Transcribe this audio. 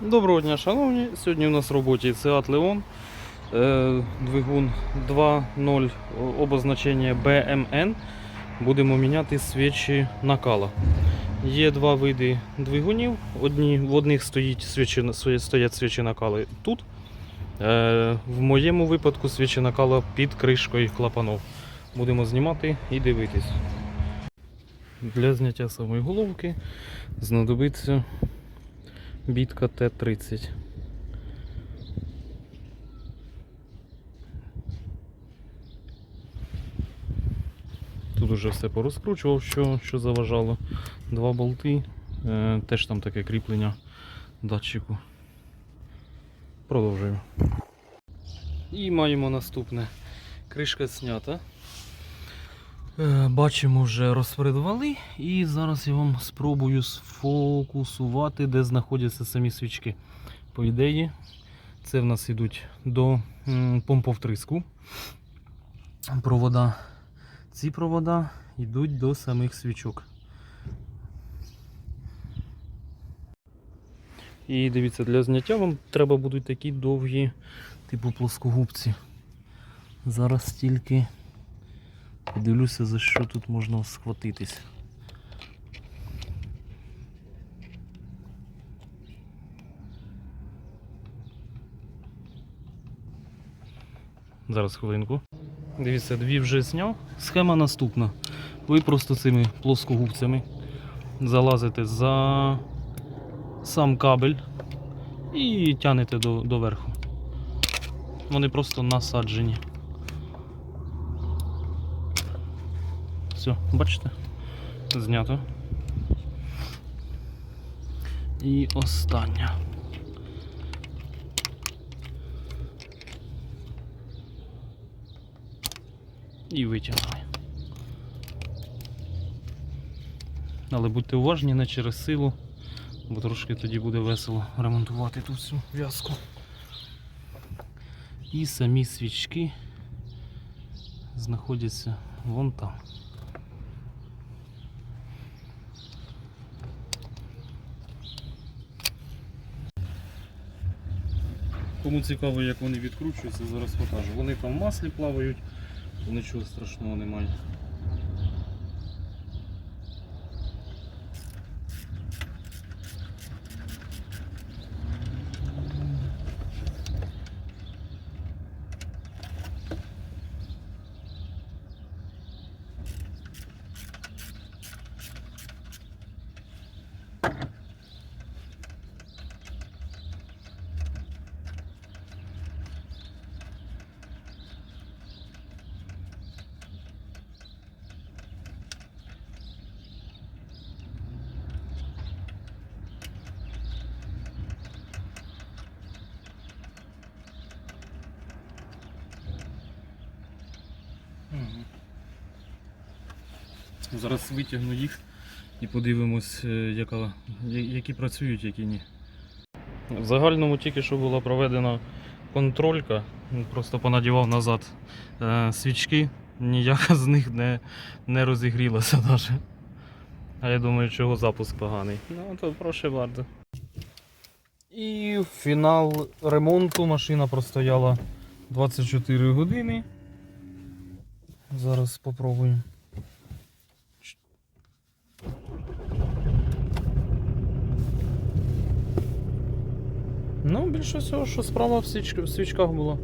Доброго дня, шановні. Сьогодні у нас в роботі Seat Leon. Е, Двигун 2.0 обозначення BMN. Будемо міняти свічі накала. Є два види двигунів. Одні, в одних стоїть свічі, стоять свічі накали тут. Е, В моєму випадку свічі накала під кришкою клапанов. Будемо знімати і дивитись. Для зняття самої головки знадобиться бітка Т-30. Тут уже все порозкручував, що, що заважало. Два болти, е, теж там таке кріплення датчику. Продовжуємо. І маємо наступне. Кришка знята. Е, Бачимо вже розпредвали, і зараз я вам спробую сфокусувати, де знаходяться самі свічки. По ідеї, це в нас йдуть до помповтриску. Провода. Ці провода йдуть до самих свічок. І дивіться, для зняття вам треба будуть такі довгі, типу плоскогубці. Зараз тільки подивлюся, за що тут можна схватитись. Зараз хвилинку. Дивіться, дві вже зняв. Схема наступна. Ви просто цими плоскогубцями залазите за сам кабель і тянете до, до верху. Вони просто насаджені. Все, бачите? Знято. І остання. І витягнули. Але будьте уважні не через силу, бо трошки тоді буде весело ремонтувати ту всю в'язку. І самі свічки знаходяться вон там. Кому цікаво, як вони відкручуються, зараз покажу. Вони там в маслі плавають, нічого страшного немає. Мгм. Зараз витягну їх і подивимось, е, яка, які працюють, які ні. В загальному тільки що була проведена контролька, просто понадівав назад е, свічки, ніяка з них не, не розігрілася навіть. А я думаю, чого запуск поганий. Ну, то прошу bardzo. І фінал ремонту машина простояла 24 години. Зараз спробуємо. Ну, більше всього, що справа в, свічках була.